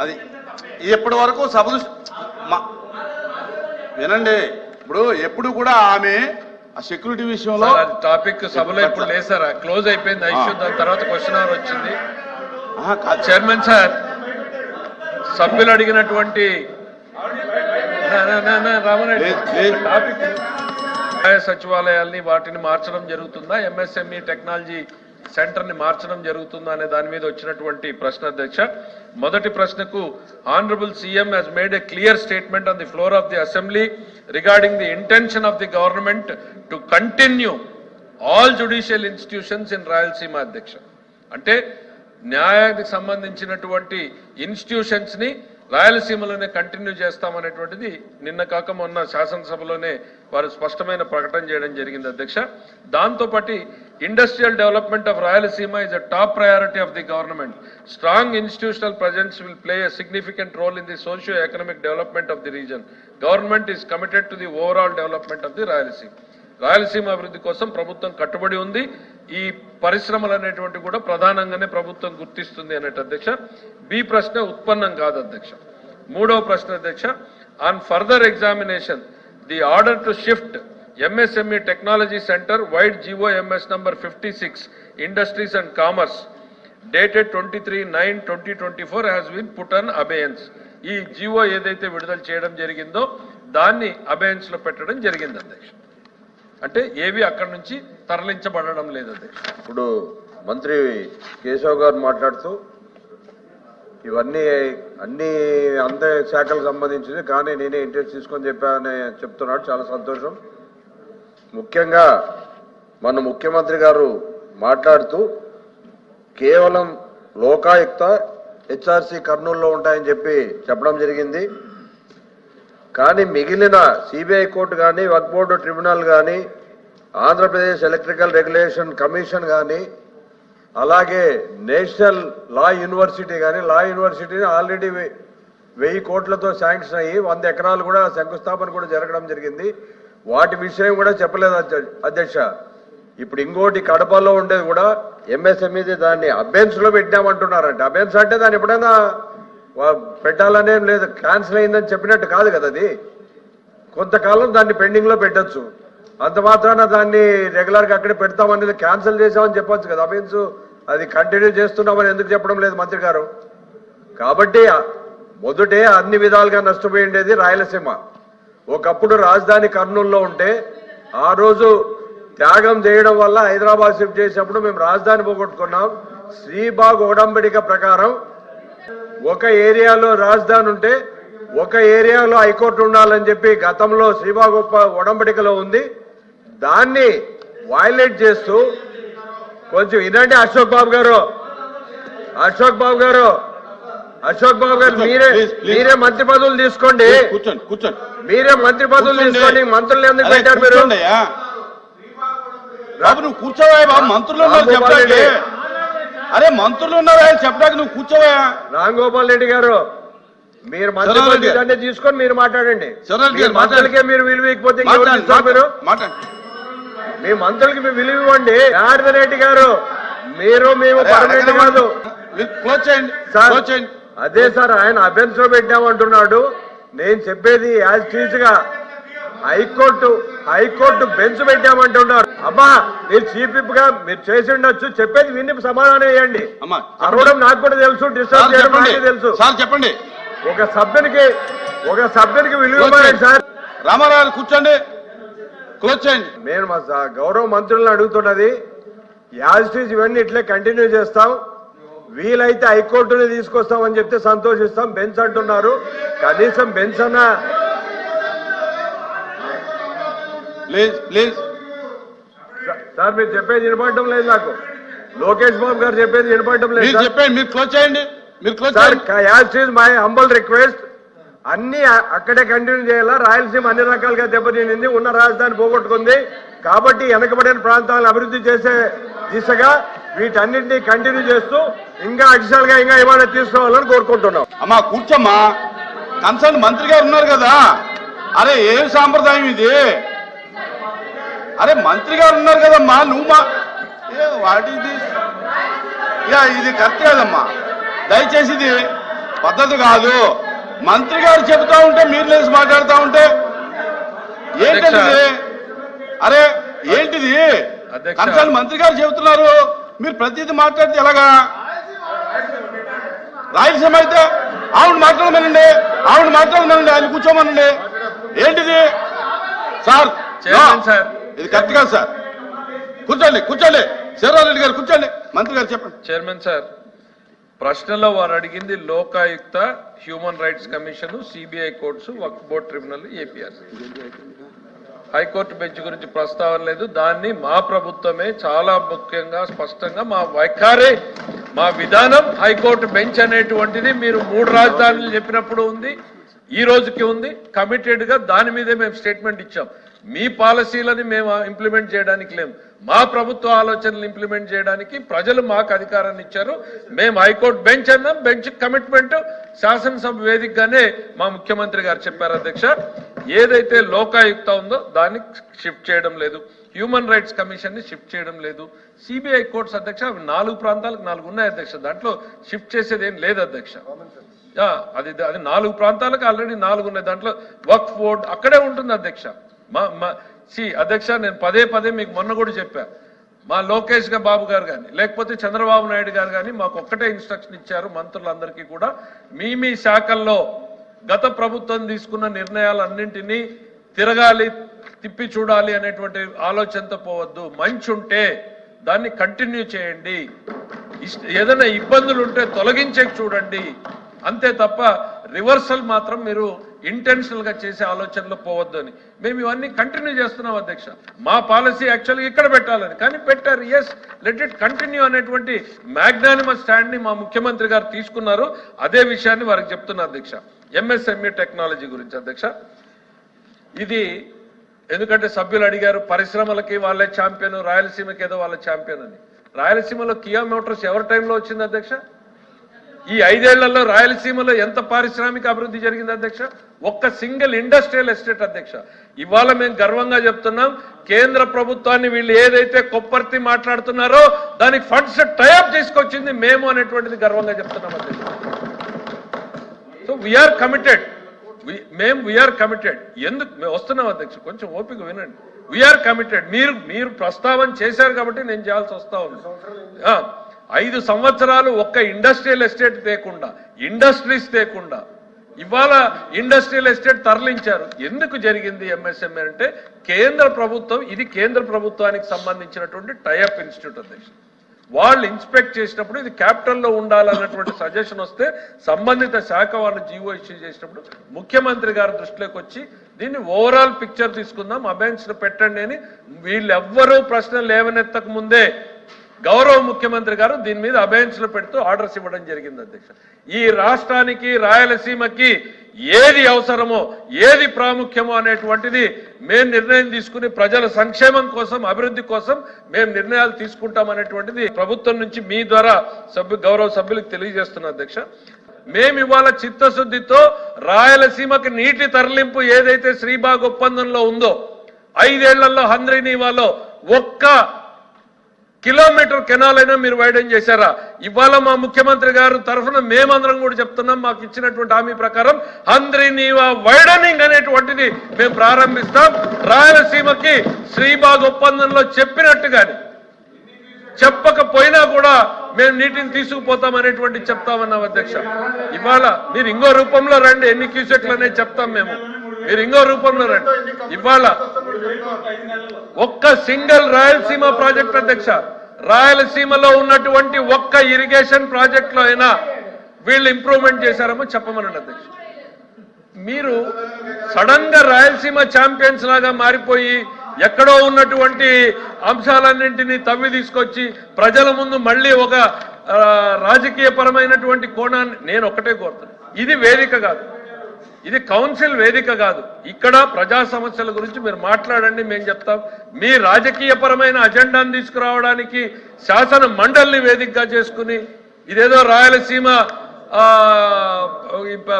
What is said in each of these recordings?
అది ఇప్పటి వరకు సభ వినండి ఇప్పుడు ఎప్పుడు కూడా ఆమె ఆ సెక్యూరిటీ విషయంలో టాపిక్ సభలో ఇప్పుడు లేదు సార్ క్లోజ్ అయిపోయింది ఇష్యూ దాని తర్వాత క్వశ్చన్ అవర్ వచ్చింది. చైర్మన్ సార్ సభ్యులు అడిగినటువంటి లేదు. టాపిక్ వ్యవసాయ సచివాలయాల్ని వాటిని మార్చడం జరుగుతుందా? ఎంఎస్ఎంఈ టెక్నాలజీ సెంటర్ని మార్చడం జరుగుతుందా అనే దాని మీద వచ్చినటువంటి ప్రశ్న అధ్యక్ష. మొదటి ప్రశ్నకు honourable CM has made a clear statement on the floor of the assembly regarding the intention of the government to continue all judicial institutions in Rayalaseema అధ్యక్ష. అంటే న్యాయానికి సంబంధించినటువంటి ఇన్స్టిట్యూషన్స్ని రాయలసీమలోనే కంటిన్యూ చేస్తామనేటువంటిది నిన్న కాక మొన్న శాసనసభలోనే వారు స్పష్టమైన ప్రకటన చేయడం జరిగింది అధ్యక్ష. దాంతోపాటు industrial development of Rayalaseema is a top priority of the government strong institutional presence will play a significant role in the socio economic development of the region government is committed to the overall development of the Rayalaseema Rayalaseema అభివృద్ధి కోసం ప్రభుత్వం కట్టుబడి ఉంది. ఈ పరిశ్రమలు అనేటువంటి కూడా ప్రధానంగానే ప్రభుత్వం గుర్తిస్తుంది అనేట అధ్యక్ష. బి ప్రశ్న ఉత్పన్నం కాదు అధ్యక్ష. మూడవ ప్రశ్న అధ్యక్ష on further examination the order to shift MSME technology centre vide GOMS number fifty six industries and commerce dated twenty three nine twenty twenty four has been put in abeyance ఈ GO ఏదైతే విడుదల చేయడం జరిగిందో దాన్ని అబేయన్స్లో పెట్టడం జరిగింది అధ్యక్ష. అంటే ఏవి అక్కడి నుంచి తరలించబడడం లేదు అది ఇప్పుడు మంత్రి కేశవ్ గారు మాట్లాడుతూ ఇవన్నీ అన్ని అందే శాఖలకు సంబంధించింది కానీ నేనే ఇంట్రెస్ట్ తీసుకొని చెప్పానని చెప్తున్నాడు. చాలా సంతోషం. ముఖ్యంగా మన ముఖ్యమంత్రి గారు మాట్లాడుతూ కేవలం లోకాయుక్త హెచ్ఆర్సి కర్నూలులో ఉంటాయని చెప్పి చెప్పడం జరిగింది. కానీ మిగిలిన సిబిఐ కోర్టు కానీ వక్ బోర్డు ట్రిబ్యునల్ కానీ ఆంధ్రప్రదేశ్ ఎలక్ట్రికల్ రెగ్యులేషన్ కమిషన్ కానీ అలాగే నేషనల్ లా యూనివర్సిటీ కానీ లా యూనివర్సిటీని ఆల్రెడీ వెయ్యి కోట్లతో శాంక్షన్ అయ్యి వంద ఎకరాలు కూడా శంకుస్థాపన కూడా జరగడం జరిగింది. వాటి విషయం కూడా చెప్పలేదు అధ్యక్ష. ఇప్పుడు ఇంకోటి కడపలో ఉండేది కూడా ఎంఎస్ఎంఈది దాన్ని అబెన్స్లో పెట్టామంటున్నారంటే పెట్టామంటున్నారంట అబెన్స్ అంటే దాన్ని ఎప్పుడైనా పెట్టాలనేం లేదు క్యాన్సిల్ అయిందని చెప్పినట్టు కాదు కదా అది. కొంతకాలం దాన్ని పెండింగ్లో పెట్టచ్చు. పెట్టొచ్చు అంత మాత్రాన దాన్ని రెగ్యులర్గా అక్కడే పెడతామనేది క్యాన్సిల్ చేసామని చెప్పొచ్చు కదా. అబెన్స్ అది కంటిన్యూ చేస్తున్నామని ఎందుకు చెప్పడం లేదు మంత్రి గారు? కాబట్టి మొదటే అన్ని విధాలుగా నష్టపోయి ఉండేది రాయలసీమ. ఒకప్పుడు రాజధాని కర్నూలులో ఉంటే ఆ రోజు త్యాగం చేయడం వల్ల హైదరాబాద్ షిఫ్ట్ చేసినప్పుడు మేము రాజధాని పోగొట్టుకున్నాం. శ్రీబాగ్ ఉడంబడిక ప్రకారం ఒక ఏరియాలో రాజధాని ఉంటే ఒక ఏరియాలో హైకోర్టు ఉండాలని చెప్పి గతంలో శ్రీబాగ్ ఒప్ప- ఒడంబడికలో ఉంది. దాన్ని వైలేట్ చేస్తూ కొంచెం వినండి అశోక్ బాబు గారు. అశోక్ బాబు గారు. అశోక్ బాబు గారు మీరే. మీరే మంత్రి పదవులు తీసుకోండి. కూర్చోండి కూర్చోండి. మీరే మంత్రి పదవులు. తీసుకోండి. మంత్రులు ఎందుకు పెట్టారు మీరు? నువ్వు కూర్చోవా మంత్రులు రెడ్డి. అరే మంత్రులు ఉన్నారా చెప్పడానికి నువ్వు కూర్చోవా రామ్ గోపాల్ రెడ్డి గారు మీరు మంత్రి తీసుకొని మీరు మాట్లాడండి. మంత్రులకే మీరు విలువ మీరు? మాట్లాడండి మీ మంత్రులకి మీ విలువ ఇవ్వండి. జనార్దన్ రెడ్డి గారు మీరు మేము పర్మనెంట్. కాదు. అదే సార్ ఆయన అభ్యర్థిలో పెట్టామంటున్నాడు. నేను చెప్పేది as టీజ్గా high court high court bench పెట్టామంటున్నారు. అమ్మా మీరు చీఫ్ విప్గా మీరు చేసి ఉండొచ్చు. చెప్పేది విని సమాధానం వేయండి అమ్మా అరవడం నాకు కూడా తెలుసు డిస్టర్బ్ చేయడం నాకు తెలుసు. సార్ చెప్పండి. ఒక సభ్యునికి ఒక సభ్యునికి విలువ. సార్. రామారావు కూర్చోండి. క్లోజ్ చేయండి నేను మా గౌరవ మంత్రులను అడుగుతున్నది యాజ్ టీజ్ ఇవన్నీ ఇట్లే కంటిన్యూ చేస్తాం. వీలైతే హైకోర్టుని తీసుకొస్తామని చెప్తే సంతోషిస్తాం. బెంచ్ అంటున్నారు. కనీసం బెంచ్ అన్న ప్లీజ్ ప్లీజ్. సార్ మీరు చెప్పేది వినపడటం లేదు నాకు. లోకేష్ బాబు గారు చెప్పేది వినపడటం లేదు మీరు సార్. చెప్పండి మీరు క్లోజ్ చేయండి. మీరు క్లోజ్ చేయండి. మై హంబల్ రిక్వెస్ట్ అన్ని అక్కడే కంటిన్యూ చేయాలా? రాయలసీమ అన్ని రకాలుగా దెబ్బతినింది ఉన్న రాజధాని పోగొట్టుకుంది. కాబట్టి వెనకబడిన ప్రాంతాలను అభివృద్ధి చేసే దిశగా వీటన్నింటినీ కంటిన్యూ చేస్తూ ఇంకా అడిషనల్గా ఇంకా ఏమైనా తీసుకోవాలని కోరుకుంటున్నాం. అమ్మా కూర్చోమ్మా. కన్సర్న్ మంత్రి గారు ఉన్నారు కదా. అరే ఏం సాంప్రదాయం ఇది? అరే మంత్రి గారు ఉన్నారు కదమ్మా నువ్వు మా ఏ వాట్ ఇది యా ఇది కరెక్ట్ కదమ్మా. దయచేసి ఇది పద్ధతి కాదు. మంత్రి గారు చెబుతా ఉంటే మీరు లేచి మాట్లాడుతూ ఉంటే ఏంటది? అరే ఏంటిది. కన్సర్న్ మంత్రి గారు చెబుతున్నారు. మీరు ప్రతిదీ మాట్లాడితే ఎలాగా? రాయలసీమ అయితే ఆవిడ మాట్లాడమనండి ఆవిడ మాట్లాడమనండి ఆయన కూర్చోమనండి. ఏంటిది? Sir sir. ఇది కరెక్ట్ కాదు సార్. కూర్చోండి కూర్చోండి. శివరారెడ్డి గారు కూర్చోండి. మంత్రి గారు చెప్పండి. చైర్మన్ సార్ ప్రశ్నలో వారు అడిగింది Lokayukta human rights commission CBI courts Waqf board tribunal APR. High court bench గురించి ప్రస్తావన లేదు. దాన్ని మా ప్రభుత్వమే చాలా ముఖ్యంగా స్పష్టంగా మా వైఖారే మా విధానం హైకోర్టు బెంచ్ అనేటువంటిది మీరు మూడు రాజధానులు చెప్పినప్పుడు ఉంది ఈ రోజుకి ఉంది. కమిటెడ్గా దాని మీదే మేము స్టేట్మెంట్ ఇచ్చాం. మీ పాలసీలని మేము ఇంప్లిమెంట్ చేయడానికి లేము మా ప్రభుత్వ ఆలోచనలు ఇంప్లిమెంట్ చేయడానికి ప్రజలు మాకు అధికారాన్ని ఇచ్చారు. మేము హైకోర్టు బెంచ్ అన్నాం. Bench commitment. శాసనసభ వేదికగానే మా ముఖ్యమంత్రి గారు చెప్పారు అధ్యక్ష. ఏదైతే లోకాయుక్త ఉందో దాన్ని షిఫ్ట్ చేయడం లేదు. హ్యూమన్ రైట్స్ కమిషన్ని షిఫ్ట్ చేయడం లేదు. సిబిఐ కోర్ట్స్ అధ్యక్ష నాలుగు ప్రాంతాలకు నాలుగు ఉన్నాయి అధ్యక్ష. దాంట్లో షిఫ్ట్ చేసేది ఏం లేదు అధ్యక్ష. అది అది నాలుగు ప్రాంతాలకు ఆల్రెడీ నాలుగు ఉన్నాయి. దాంట్లో వర్క్ బోర్డ్ అక్కడే ఉంటుంది అధ్యక్ష. మా మా సి అధ్యక్ష నేను పదే పదే మీకు మొన్న కూడా చెప్పా. మా లోకేష్ బాబు గారు కానీ లేకపోతే చంద్రబాబు నాయుడు గారు కానీ మాకు ఒక్కటే ఇన్స్ట్రక్షన్ ఇచ్చారు మంత్రులందరికీ కూడా. మీ మీ శాఖల్లో గత ప్రభుత్వం తీసుకున్న నిర్ణయాలన్నింటినీ తిరగాలి తిప్పి చూడాలి అనేటువంటి ఆలోచనతో పోవద్దు. మంచి ఉంటే దాన్ని కంటిన్యూ చేయండి. ఇష్ట- ఏదైనా ఇబ్బందులు ఉంటే తొలగించే చూడండి. అంతే తప్ప రివర్సల్ మాత్రం మీరు ఇంటెన్షనల్గా చేసే ఆలోచనలో పోవద్దు అని. మేము ఇవన్నీ కంటిన్యూ చేస్తున్నాం అధ్యక్ష. మా పాలసీ యాక్చువల్గా ఇక్కడ పెట్టాలని. కానీ పెట్టారు. ఎస్ లెట్ ఇట్ కంటిన్యూ అనేటువంటి మ్యాగ్నానిమస్ స్టాండ్ని మా ముఖ్యమంత్రి గారు తీసుకున్నారు. అదే విషయాన్ని వారికి చెప్తున్నా అధ్యక్ష. ఎంఎస్ఎంఈ టెక్నాలజీ గురించి అధ్యక్ష. ఇది ఎందుకంటే సభ్యులు అడిగారు పరిశ్రమలకి వాళ్ళే ఛాంపియన్ రాయలసీమకి ఏదో వాళ్ళ ఛాంపియన్ అని. రాయలసీమలో కియా మోటార్స్ ఎవరి టైంలో వచ్చింది అధ్యక్ష? ఈ ఐదేళ్ళలో రాయలసీమలో ఎంత పారిశ్రామిక అభివృద్ధి జరిగింది అధ్యక్ష? ఒక్క సింగిల్ ఇండస్ట్రియల్ ఎస్టేట్ అధ్యక్ష. ఇవాళ మేము గర్వంగా చెప్తున్నాం కేంద్ర ప్రభుత్వాన్ని వీళ్ళు ఏదైతే కొప్పర్తి మాట్లాడుతున్నారో దానికి ఫండ్స్ టైఅప్ తీసుకొచ్చింది మేము అనేటువంటిది గర్వంగా చెప్తున్నాం అధ్యక్ష. సో వీఆర్ కమిటెడ్ మేము వీఆర్ కమిటెడ్ ఎందుకు? మేము వస్తున్నాం అధ్యక్ష కొంచెం ఓపిక వినండి. వీఆర్ కమిటెడ్ మీరు మీరు ప్రస్తావన చేశారు కాబట్టి నేను చేయాల్సి వస్తా ఉంది. ఐదు సంవత్సరాలు ఒక్క ఇండస్ట్రియల్ ఎస్టేట్ తేకుండా ఇండస్ట్రీస్ తేకుండా ఇవాళ ఇండస్ట్రియల్ ఎస్టేట్ తరలించారు. ఎందుకు జరిగింది ఎంఎస్ఎంఏ అంటే కేంద్ర ప్రభుత్వం ఇది కేంద్ర ప్రభుత్వానికి సంబంధించినటువంటి టైఅప్ ఇన్స్టిట్యూట్ అధ్యక్షుడు వాళ్ళు ఇన్స్పెక్ట్ చేసినప్పుడు ఇది క్యాపిటల్లో ఉండాలన్నటువంటి సజెషన్ వస్తే సంబంధిత శాఖ వాళ్ళు జీవో ఇష్యూ చేసినప్పుడు ముఖ్యమంత్రి గారి దృష్టిలోకి వచ్చి దీన్ని ఓవరాల్ పిక్చర్ తీసుకుందాం అబెన్స్ పెట్టండి అని వీళ్ళెవ్వరూ ప్రశ్నలు లేవనెత్తక ముందే గౌరవ ముఖ్యమంత్రి గారు దీని మీద అబెన్స్ పెడుతూ ఆర్డర్స్ ఇవ్వడం జరిగింది అధ్యక్ష. ఈ రాష్ట్రానికి రాయలసీమకి ఏది అవసరమో ఏది ప్రాముఖ్యమో అనేటువంటిది మేము నిర్ణయం తీసుకుని ప్రజల సంక్షేమం కోసం అభివృద్ధి కోసం మేము నిర్ణయాలు తీసుకుంటాం అనేటువంటిది ప్రభుత్వం నుంచి మీ ద్వారా సభ్యు గౌరవ సభ్యులకు తెలియజేస్తున్నా అధ్యక్ష. మేము ఇవాళ చిత్తశుద్ధితో రాయలసీమకి నీటి తరలింపు ఏదైతే శ్రీబాగ్ ఒప్పందంలో ఉందో ఐదేళ్ళలో హంద్రీనీవాలో ఒక్క కిలోమీటర్ కెనాల్ అయినా మీరు వైడెన్ చేశారా? ఇవాళ మా ముఖ్యమంత్రి గారు తరఫున మేమందరం కూడా చెప్తున్నాం మాకు ఇచ్చినటువంటి హామీ ప్రకారం హంద్రీనీవా వైడనింగ్ అనేటువంటిది మేము ప్రారంభిస్తాం. రాయలసీమకి శ్రీబాగ్ ఒప్పందంలో చెప్పినట్టుగాని చెప్పకపోయినా కూడా మేము నీటిని తీసుకుపోతాం అనేటువంటి చెప్తామన్నాం అధ్యక్ష. ఇవాళ మీరు ఇంకో రూపంలో రండి ఎన్ని క్యూసెట్లు అనేది చెప్తాం మేము. మీరు ఇంకో రూపంలో రండి. ఇవాళ ఒక్క సింగిల్ రాయలసీమ ప్రాజెక్ట్ అధ్యక్ష రాయలసీమలో ఉన్నటువంటి ఒక్క ఇరిగేషన్ ప్రాజెక్ట్లో అయినా వీళ్ళు ఇంప్రూవ్మెంట్ చేశారమో చెప్పమనండి అధ్యక్ష. మీరు సడన్గా రాయలసీమ ఛాంపియన్స్ లాగా మారిపోయి ఎక్కడో ఉన్నటువంటి అంశాలన్నింటినీ తవ్వి తీసుకొచ్చి ప్రజల ముందు మళ్ళీ ఒక రాజకీయపరమైనటువంటి కోణాన్ని నేను ఒకటే కోరుతాను ఇది వేదిక కాదు. ఇది కౌన్సిల్ వేదిక కాదు. ఇక్కడ ప్రజా సమస్యల గురించి మీరు మాట్లాడండి మేము చెప్తాం. మీ రాజకీయపరమైన అజెండాను తీసుకురావడానికి శాసన మండలిని వేదికగా చేసుకుని ఇదేదో రాయలసీమ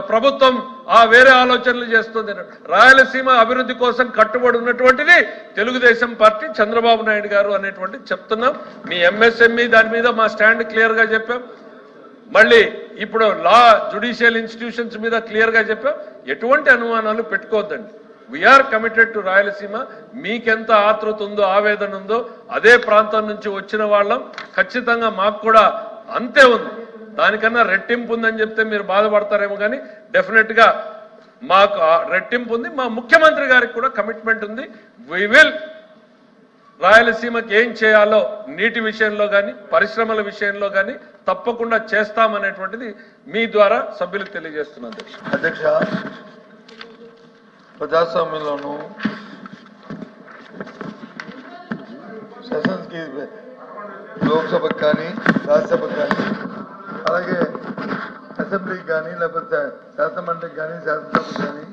ప్రభుత్వం ఆ వేరే ఆలోచనలు చేస్తుంది. రాయలసీమ అభివృద్ధి కోసం కట్టుబడి ఉన్నటువంటిది తెలుగుదేశం పార్టీ చంద్రబాబు నాయుడు గారు అనేటువంటి చెప్తున్నాం. మీ ఎంఎస్ఎంఈ దాని మీద మా స్టాండ్ క్లియర్గా చెప్పాం. మళ్ళీ ఇప్పుడు లా జుడిషియల్ ఇన్స్టిట్యూషన్స్ మీద క్లియర్గా చెప్పాం ఎటువంటి అనుమానాలు పెట్టుకోవద్దండి. We are committed to Rayalaseema. మీకెంత ఆతృత ఉందో ఆవేదన ఉందో అదే ప్రాంతం నుంచి వచ్చిన వాళ్ళం. ఖచ్చితంగా మాకు కూడా అంతే ఉంది. దానికన్నా రెట్టింపు ఉందని చెప్తే మీరు బాధపడతారేమో కానీ డెఫినెట్గా మాకు రెట్టింపు ఉంది. మా ముఖ్యమంత్రి గారికి కూడా కమిట్మెంట్ ఉంది. వి విల్ రాయలసీమకి ఏం చేయాలో నీటి విషయంలో కానీ పరిశ్రమల విషయంలో కానీ తప్పకుండా చేస్తామనేటువంటిది మీ ద్వారా సభ్యులకు తెలియజేస్తున్నాను అధ్యక్ష. అధ్యక్ష ప్రజాస్వామ్యంలోను సెషన్స్కి లోక్సభకు కానీ రాజ్యసభకు కానీ అలాగే అసెంబ్లీకి కానీ లేకపోతే శాసనమండలికి కానీ శాసనసభకు కానీ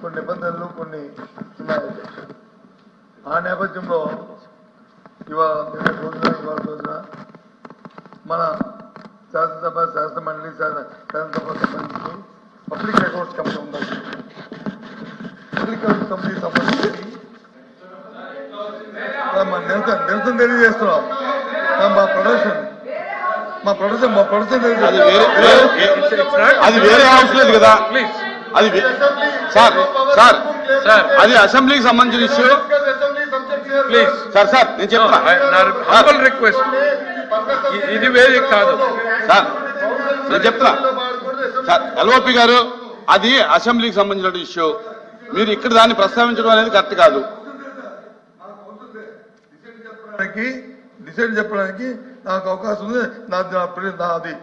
కొన్ని నిబంధనలు కొన్ని ఉన్నాయి ఆ నేపథ్యంలో ఇవాళ రోజున ఇవాళ రోజున మన శాసనసభ శాసన శాసనసభ సంబంధించి పబ్లిక్ అకౌంట్స్ కమిటీ ఉంది పబ్లిక్ అకౌంట్స్ కమిటీ సంబంధించి నిరసన నిరసన తెలియజేస్తున్నాం. మా ప్రొడక్షన్ మా ప్రొడక్షన్ మా ప్రొడక్షన్ అది వేరే హౌస్ లేదు కదా. ప్లీజ్ అది సార్ సార్ సార్ అది అసెంబ్లీకి సంబంధించిన ఇష్యూ. ప్లీజ్ సార్ సార్ నేను చెప్తున్నా. నా హంబల్ రిక్వెస్ట్ ఇది వేరే కాదు. సార్ నేను చెప్తున్నా. సార్ ఎల్ఓపి గారు అది అసెంబ్లీకి సంబంధించిన ఇష్యూ. మీరు ఇక్కడ దాన్ని ప్రస్తావించడం అనేది కరెక్ట్ కాదు. డిసైడ్ చెప్పడానికి నాకు అవకాశం ఉంది. నా నా ప్రి- నాది.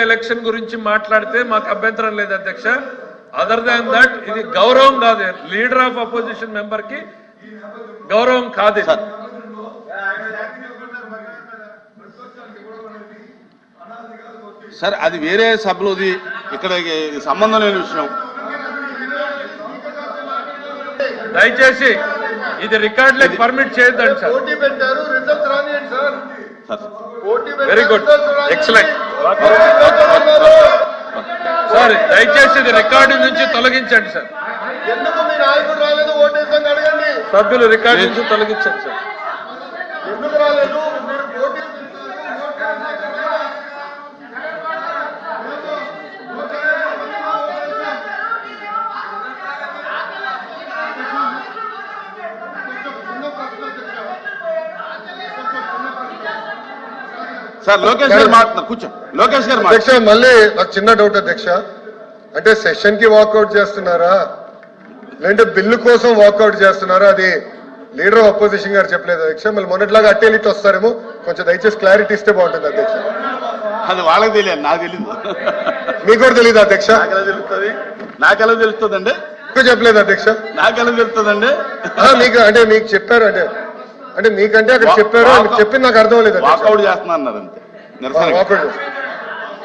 ఎలక్షన్ గురించి మాట్లాడితే మాకు అభ్యంతరం లేదు అధ్యక్ష. అదర్ దాన్ దట్ ఇది గౌరవం కాదు. లీడర్ ఆఫ్ అపోజిషన్ మెంబర్కి గౌరవం కాదు. సార్ అది వేరే సభలోది ఇక్కడ సంబంధం లేని విషయం. దయచేసి ఇది రికార్డులకు పర్మిట్ చేయొద్దండి సార్. పోటీ పెట్టారు results రానియండి sir. Very good excellent sir దయచేసి ఇది రికార్డు నుంచి తొలగించండి సార్. ఎందుకు మీ నాయకుడు రాలేదు? అడగండి. సభ్యులు రికార్డు నుంచి తొలగించండి సార్. ఎందుకు రాలేదు? మీరు పోటీ సార్ లోకేష్ గారు మాట్లాడుతున్నారు కూర్చో. లోకేష్ గారు అధ్యక్ష మళ్ళీ నాకు చిన్న డౌట్ అధ్యక్ష. అంటే సెషన్కి వాకౌట్ చేస్తున్నారా? లేదంటే బిల్లు కోసం వాకౌట్ చేస్తున్నారా? అది లీడర్ ఆఫ్ అపోజిషన్ గారు చెప్పలేదు అధ్యక్ష. మళ్ళీ మొన్నట్లాగా అట్టేలు ఇటు వస్తారేమో. కొంచెం దయచేసి క్లారిటీ ఇస్తే బాగుంటుంది అధ్యక్ష. అది వాళ్ళకి తెలియదు నాకు తెలియదు మీకు కూడా తెలియదు అధ్యక్ష? తెలుస్తుంది? నాకెలా తెలుస్తుందండి? చెప్పలేదు అధ్యక్ష? నాకెలా తెలుస్తుందండి? మీకు అంటే మీకు చెప్పారు అంటే అంటే మీకంటే అక్కడ చెప్పారు చెప్పింది నాకు అర్థం లేదు వాకౌట్ చేస్తున్నా అన్నారు అంతే నిరసన